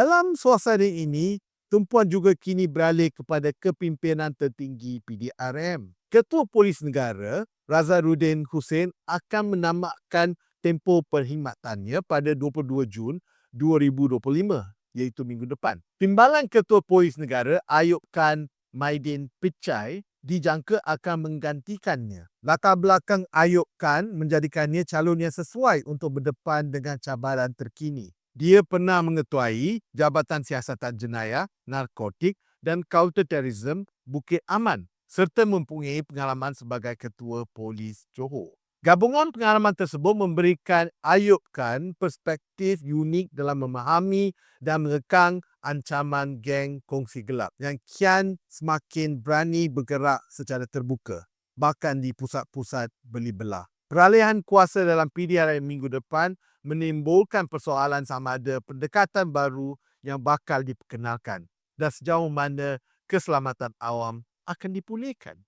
Dalam suasana ini, tumpuan juga kini beralih kepada kepimpinan tertinggi PDRM. Ketua Polis Negara, Razarudin Hussein akan menamatkan tempoh perkhidmatannya pada 22 Jun 2025 iaitu minggu depan. Timbalan Ketua Polis Negara Ayub Khan Maidin Pichai dijangka akan menggantikannya. Latar belakang Ayub Khan menjadikannya calon yang sesuai untuk berdepan dengan cabaran terkini. Dia pernah mengetuai Jabatan Siasatan Jenayah, Narkotik dan Counterterrorism Bukit Aman serta mempunyai pengalaman sebagai Ketua Polis Johor. Gabungan pengalaman tersebut memberikan Ayub Khan perspektif unik dalam memahami dan mengekang ancaman geng kongsi gelap yang kian semakin berani bergerak secara terbuka bahkan di pusat-pusat beli belah. Peralihan kuasa dalam PDRM minggu depan menimbulkan persoalan sama ada pendekatan baru yang bakal diperkenalkan dan sejauh mana keselamatan awam akan dipulihkan.